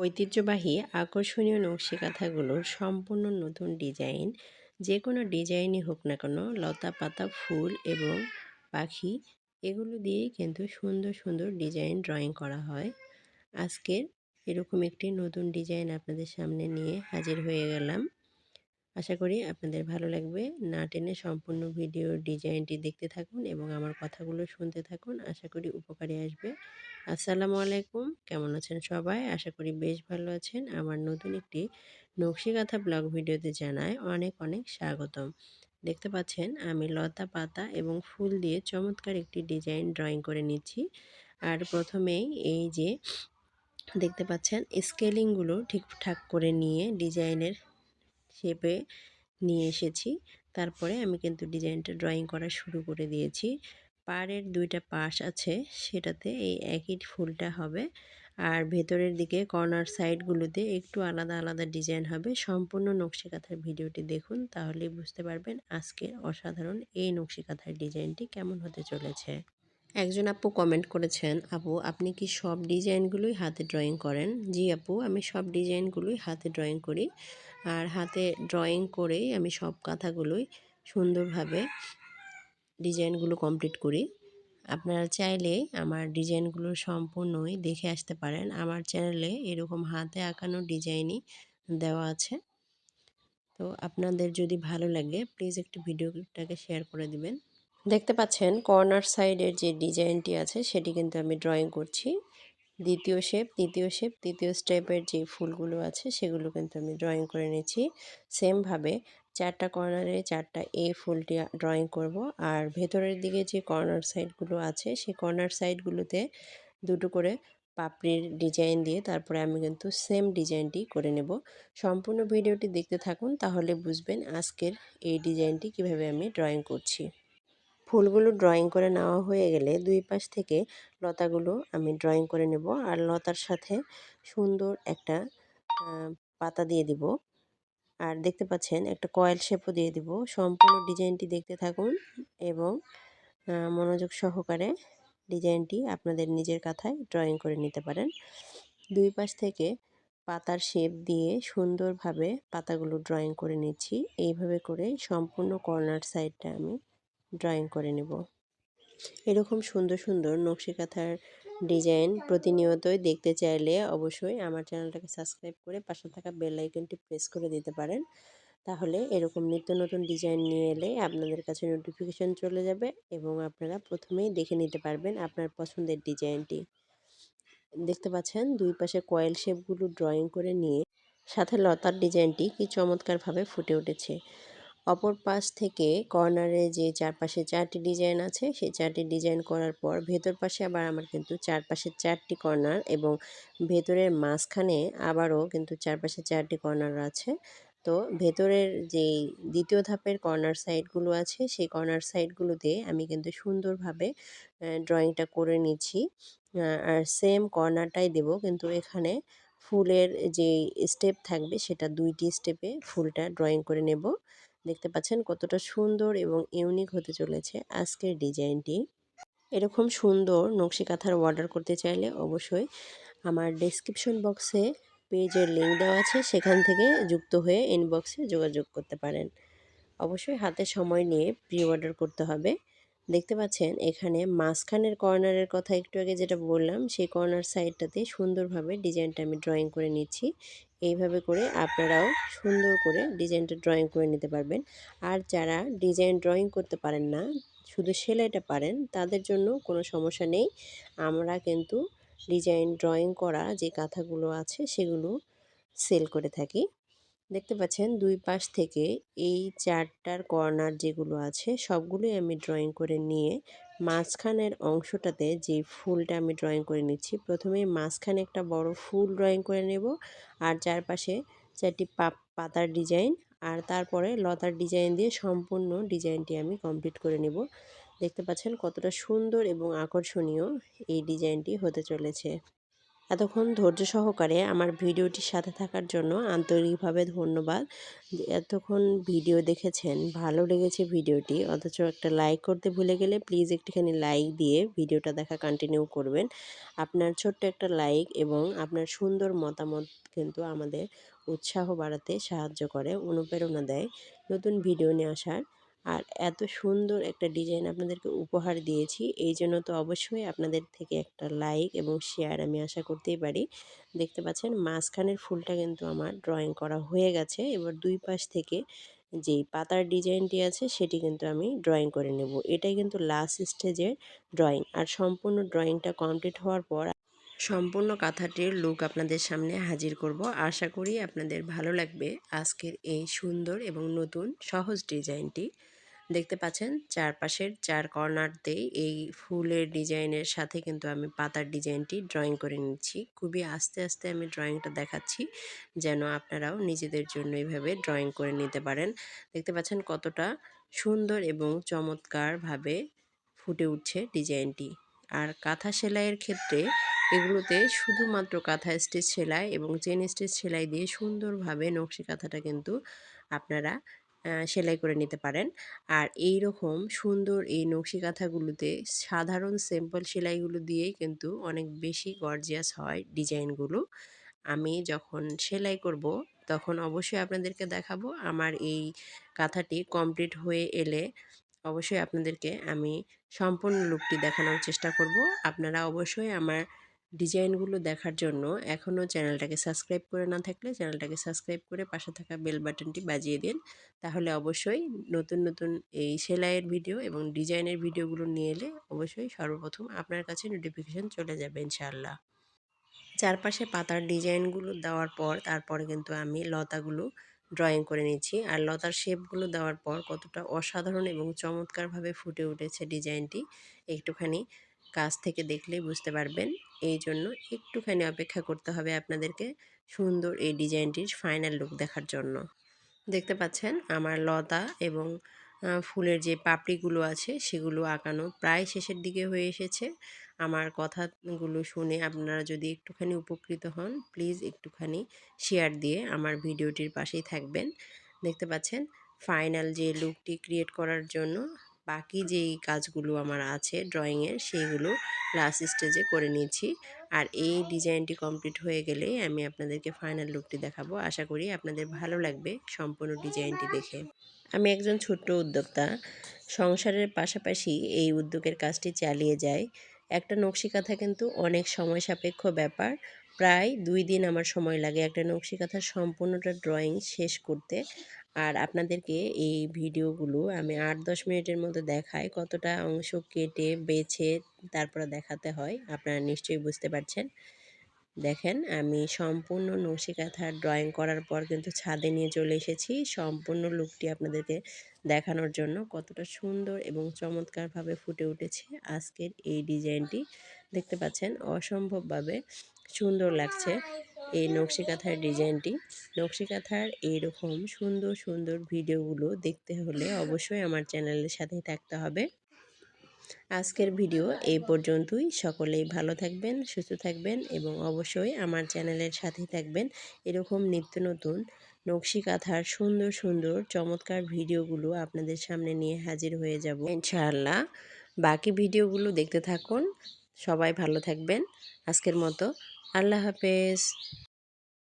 ঐতিহ্যবাহী, আকর্ষণীয় নকশি কাঁথাগুলোর সম্পূর্ণ নতুন ডিজাইন যে কোনো ডিজাইনই হোক না কেন, লতা পাতা, ফুল এবং পাখি, এগুলো দিয়েই কিন্তু সুন্দর সুন্দর ডিজাইন ড্রয়িং করা হয়। আজকের এরকম একটি নতুন ডিজাইন আপনাদের সামনে নিয়ে হাজির হয়ে গেলাম। আশা করি আপনাদের ভালো লাগবে। না টেনে সম্পূর্ণ ভিডিওর ডিজাইনটি দেখতে থাকুন এবং আমার কথাগুলো শুনতে থাকুন। আশা করি উপকারে আসবে। আসসালামু আলাইকুম। কেমন আছেন সবাই? আশা করি বেশ ভালো আছেন। আমার নতুন একটি নকশিকাথা ব্লগ ভিডিওতে জানায় অনেক অনেক স্বাগতম। দেখতে পাচ্ছেন, আমি লতা পাতা এবং ফুল দিয়ে চমৎকার একটি ডিজাইন ড্রয়িং করে নিচ্ছি। আর প্রথমেই এই যে দেখতে পাচ্ছেন স্কেলিংগুলো ঠিকঠাক করে নিয়ে ডিজাইনের শেপে নিয়ে এসেছি। তারপরে আমি কিন্তু ডিজাইনটা ড্রয়িং করা শুরু করে দিয়েছি। পাড়ের দুইটা পাশ আছে, সেটাতে এই একই ফুলটা হবে। আর ভেতরের দিকে কর্নার সাইডগুলোতে একটু আলাদা আলাদা ডিজাইন হবে। সম্পূর্ণ নকশি কাঁথার ভিডিওটি দেখুন, তাহলেই বুঝতে পারবেন আজকের অসাধারণ এই নকশি কাঁথার ডিজাইনটি কেমন হতে চলেছে। একজন আপু কমেন্ট করেছেন, আপু, আপনি কি সব ডিজাইনগুলোই হাতে ড্রয়িং করেন? জি আপু, আমি সব ডিজাইনগুলোই হাতে ড্রয়িং করি। আর হাতে ড্রয়িং করেই আমি সব কাঁথাগুলোই সুন্দরভাবে ডিজাইনগুলো কমপ্লিট করি। আপনারা চাইলে আমার ডিজাইনগুলো সম্পূর্ণই দেখে আসতে পারেন। আমার চ্যানেলে এরকম হাতে আঁকানো ডিজাইনই দেওয়া আছে। তো আপনাদের যদি ভালো লাগে প্লিজ একটু ভিডিওটাকে শেয়ার করে দিবেন। দেখতে পাচ্ছেন কর্নার সাইডের যে ডিজাইনটি আছে, সেটি কিন্তু আমি ড্রয়িং করছি। দ্বিতীয় শেপ তৃতীয় শেপ তৃতীয় স্টেপের যে ফুলগুলো আছে, সেগুলো কিন্তু আমি ড্রয়িং করে নিচ্ছি। সেমভাবে চারটা কর্নারে চারটা এ ফুলটি ড্রয়িং করব। আর ভেতরের দিকে যে কর্নার সাইডগুলো আছে, সেই কর্নার সাইডগুলোতে দুটো করে পাপড়ির ডিজাইন দিয়ে তারপরে আমি কিন্তু সেম ডিজাইনটি করে নেব। সম্পূর্ণ ভিডিওটি দেখতে থাকুন, তাহলে বুঝবেন আজকের এই ডিজাইনটি কীভাবে আমি ড্রয়িং করছি। ফুলগুলো ড্রয়িং করে নেওয়া হয়ে গেলে দুই পাশ থেকে লতাগুলো আমি ড্রয়িং করে নেব। আর লতার সাথে সুন্দর একটা পাতা দিয়ে দিব। আর দেখতে পাচ্ছেন একটা কয়েল শেপও দিয়ে দিব। সম্পূর্ণ ডিজাইনটি দেখতে থাকুন এবং মনোযোগ সহকারে ডিজাইনটি আপনাদের নিজের কাথায় ড্রয়িং করে নিতে পারেন। দুই পাশ থেকে পাতার শেপ দিয়ে সুন্দরভাবে পাতাগুলো ড্রয়িং করে নিচ্ছি। এইভাবে করে সম্পূর্ণ কর্নার সাইডটা আমি ড্রয়িং করে নেব। এরকম সুন্দর সুন্দর নকশি কাঁথার ডিজাইন প্রতিনিয়তই দেখতে চাইলে অবশ্যই আমার চ্যানেলটাকে সাবস্ক্রাইব করে পাশে থাকা বেল আইকনটি প্রেস করে দিতে পারেন। তাহলে এরকম নিত্য নতুন ডিজাইন নিয়ে এলে আপনাদের কাছে নোটিফিকেশান চলে যাবে এবং আপনারা প্রথমেই দেখে নিতে পারবেন আপনার পছন্দের ডিজাইনটি। দেখতে পাচ্ছেন দুই পাশে কয়েল শেপগুলো ড্রয়িং করে নিয়ে সাথে লতার ডিজাইনটি কি চমৎকারভাবে ফুটে উঠেছে। অপর পাশ থেকে কর্নারে যে চারপাশে চারটি ডিজাইন আছে, সেই চারটি ডিজাইন করার পর ভেতর পাশে আবার আমার কিন্তু চারপাশে চারটি কর্নার এবং ভেতরের মাঝখানে আবারও কিন্তু চারপাশে চারটি কর্নার আছে। তো ভেতরের যেই দ্বিতীয় ধাপের কর্নার সাইডগুলো আছে, সেই কর্নার সাইডগুলোতে আমি কিন্তু সুন্দরভাবে ড্রয়িংটা করে নিচ্ছি। আর সেম কর্নারটাই দেব কিন্তু এখানে ফুলের যে স্টেপ থাকবে, সেটা দুইটি স্টেপে ফুলটা ড্রয়িং করে নেব। দেখতে পাচ্ছেন কতটা সুন্দর এবং ইউনিক হতে চলেছে আজকের ডিজাইনটি। এরকম সুন্দর নকশি কাঁথার অর্ডার করতে চাইলে অবশ্যই আমার ডেসক্রিপশন বক্সে পেজের লিঙ্ক দেওয়া আছে, সেখান থেকে যুক্ত হয়ে ইনবক্সে যোগাযোগ করতে পারেন। অবশ্যই হাতে সময় নিয়ে প্রি অর্ডার করতে হবে। দেখতে পাচ্ছেন এখানে মাঝখানের কর্নারের কথা একটু আগে যেটা বললাম, সেই কর্নার সাইডটাতে সুন্দরভাবে ডিজাইনটা আমি ড্রয়িং করে নিচ্ছি। এইভাবে করে আপনারাও সুন্দর করে ডিজাইনটা ড্রয়িং করে নিতে পারবেন। আর যারা ডিজাইন ড্রয়িং করতে পারেন না, শুধু সেলাইটা পারেন, তাদের জন্য কোনো সমস্যা নেই। আমরা কিন্তু ডিজাইন ড্রয়িং করা যে কাঁথাগুলো আছে, সেগুলো সেল করে থাকি। দেখতে পাচ্ছেন দুই পাশ থেকে এই চারটার কর্নার যেগুলো আছে, সবগুলোই আমি ড্রয়িং করে নিয়ে মাঝখানের অংশটাতে যে ফুলটা আমি ড্রয়িং করে নিচ্ছি, প্রথমে মাঝখানে একটা বড় ফুল ড্রয়িং করে নেব আর চারপাশে চারটি পাতার ডিজাইন আর তারপরে লতার ডিজাইন দিয়ে সম্পূর্ণ ডিজাইনটি আমি কমপ্লিট করে নেব। দেখতে পাচ্ছেন কতটা সুন্দর এবং আকর্ষণীয় এই ডিজাইনটি হতে চলেছে। এতক্ষণ ধৈর্য সহকারে আমার ভিডিওটির সাথে থাকার জন্য আন্তরিকভাবে ধন্যবাদ। এতক্ষণ ভিডিও দেখেছেন, ভালো লেগেছে ভিডিওটি, অথচ একটা লাইক করতে ভুলে গেলে প্লিজ একটুখানি লাইক দিয়ে ভিডিওটা দেখা কন্টিনিউ করবেন। আপনার ছোট্ট একটা লাইক এবং আপনার সুন্দর মতামত কিন্তু আমাদের উৎসাহ বাড়াতে সাহায্য করে, অনুপ্রেরণা দেয়। নতুন ভিডিও নিয়ে আসার আর এত সুন্দর একটা ডিজাইন আপনাদেরকে উপহার দিয়েছি। এই জন্য তো অবশ্যই আপনাদের থেকে একটা লাইক এবং শেয়ার আমি আশা করতেই পারি। দেখতে পাচ্ছেন মাঝখানের ফুলটা কিন্তু আমার ড্রয়িং করা হয়ে গেছে। এবার দুই পাশ থেকে যেই পাতার ডিজাইনটি আছে সেটি কিন্তু আমি ড্রয়িং করে নেব। এটাই কিন্তু লাস্ট স্টেজের ড্রয়িং। আর সম্পূর্ণ ড্রয়িংটা কমপ্লিট হওয়ার পর সম্পূর্ণ কাঁথাটির লুক আপনাদের সামনে হাজির করব। আশা করি আপনাদের ভালো লাগবে আজকের এই সুন্দর এবং নতুন সহজ ডিজাইনটি। দেখতে পাচ্ছেন চারপাশের চার কর্নারতেই এই ফুলের ডিজাইনের সাথে কিন্তু আমি পাতার ডিজাইনটি ড্রয়িং করে নিচ্ছি। খুবই আস্তে আস্তে আমি ড্রয়িংটা দেখাচ্ছি যেন আপনারাও নিজেদের জন্য এইভাবে ড্রয়িং করে নিতে পারেন। দেখতে পাচ্ছেন কতটা সুন্দর এবং চমৎকারভাবে ফুটে উঠছে ডিজাইনটি। আর কাঁথা সেলাইয়ের ক্ষেত্রে এগুলোতে শুধুমাত্র কাঁথা স্টিচ সেলাই এবং চেন স্টিচ সেলাই দিয়ে সুন্দরভাবে নকশি কাঁথাটা কিন্তু আপনারা সেলাই করে নিতে পারেন। আর এই রকম সুন্দর এই নকশি কাঁথাগুলোতে সাধারণ সিম্পল সেলাইগুলো দিয়েই কিন্তু অনেক বেশি গর্জিয়াস হয় ডিজাইনগুলো। আমি যখন সেলাই করব, তখন অবশ্যই আপনাদেরকে দেখাবো আমার এই কাঁথাটি কমপ্লিট হয়ে এলে অবশ্যই আপনাদেরকে আমি সম্পূর্ণ লুকটি দেখানোর চেষ্টা করব। আপনারা অবশ্যই আমার ডিজাইনগুলো দেখার জন্য এখনও চ্যানেলটাকে সাবস্ক্রাইব করে না থাকলে চ্যানেলটাকে সাবস্ক্রাইব করে পাশে থাকা বেল বাটনটি বাজিয়ে দিন। তাহলে অবশ্যই নতুন নতুন এই সেলাইয়ের ভিডিও এবং ডিজাইনের ভিডিওগুলো নিয়ে এলে অবশ্যই সর্বপ্রথম আপনার কাছে নোটিফিকেশান চলে যাবে ইনশাআল্লাহ। চারপাশে পাতার ডিজাইনগুলো দেওয়ার পর তারপরে কিন্তু আমি লতাগুলো ড্রয়িং করে নিচ্ছি। আর লতার শেপগুলো দেওয়ার পর কতটা অসাধারণ এবং চমৎকারভাবে ফুটে উঠেছে ডিজাইনটি, একটুখানি কাছ থেকে দেখলেই বুঝতে পারবেন। এই জন্য একটুখানি অপেক্ষা করতে হবে আপনাদেরকে সুন্দর এই ডিজাইনটির ফাইনাল লুক দেখার জন্য। দেখতে পাচ্ছেন আমার লতা এবং ফুলের যে পাপড়িগুলো আছে সেগুলো আঁকানো প্রায় শেষের দিকে হয়ে এসেছে। আমার কথাগুলো শুনে আপনারা যদি একটুখানি উপকৃত হন প্লিজ একটুখানি শেয়ার দিয়ে আমার ভিডিওটির পাশেই থাকবেন। দেখতে পাচ্ছেন ফাইনাল যে লুকটি ক্রিয়েট করার জন্য বাকি যেই কাজগুলো আমার আছে ড্রয়িংয়ের সেইগুলো লাস্ট স্টেজে করে নিয়েছি আর এই ডিজাইনটি কমপ্লিট হয়ে গেলে আমি আপনাদেরকে ফাইনাল লুকটি দেখাবো। আশা করি আপনাদের ভালো লাগবে সম্পূর্ণ ডিজাইনটি দেখে। আমি একজন ছোট্ট উদ্যোক্তা। সংসারের পাশাপাশি এই উদ্যোগের কাজটি চালিয়ে যাই। একটা নকশি কাঁথা কিন্তু অনেক সময় সাপেক্ষ ব্যাপার। প্রায় দুই দিন আমার সময় লাগে একটা নকশি কাঁথার সম্পূর্ণটা ড্রয়িং শেষ করতে। আর আপনাদেরকে এই ভিডিওগুলো আমি আট দশ মিনিটের মধ্যে দেখাই কতটা অংশ কেটে, বেছে, তারপরে দেখাতে হয়। আপনারা নিশ্চয়ই বুঝতে পারছেন। দেখেন, আমি সম্পূর্ণ নকশি কাঁথার ড্রয়িং করার পর কিন্তু ছাদে নিয়ে চলে এসেছি। সম্পূর্ণ লুকটি আপনাদেরকে দেখানোর জন্য কতটা সুন্দর এবং চমৎকারভাবে ফুটে উঠেছে আজকের এই ডিজাইনটি দেখতে পাচ্ছেন, অসম্ভবভাবে সুন্দর লাগছে এই নকশি কাঁথার ডিজাইনটি। নকশি কাঁথার এইরকম সুন্দর সুন্দর ভিডিওগুলো দেখতে হলে অবশ্যই আমার চ্যানেলের সাথেই থাকতে হবে। আজকের ভিডিও এই পর্যন্তই। সকলেই ভালো থাকবেন, সুস্থ থাকবেন এবং অবশ্যই আমার চ্যানেলের সাথেই থাকবেন এরকম নিত্য নতুন নকশি কাঁথার সুন্দর সুন্দর চমৎকার ভিডিওগুলো আপনাদের সামনে নিয়ে হাজির হয়ে যাব। ইনশাআল্লাহ বাকি ভিডিওগুলো দেখতে থাকুন। সবাই ভালো থাকবেন। আজকের মতো আল্লাহ হাফেজ।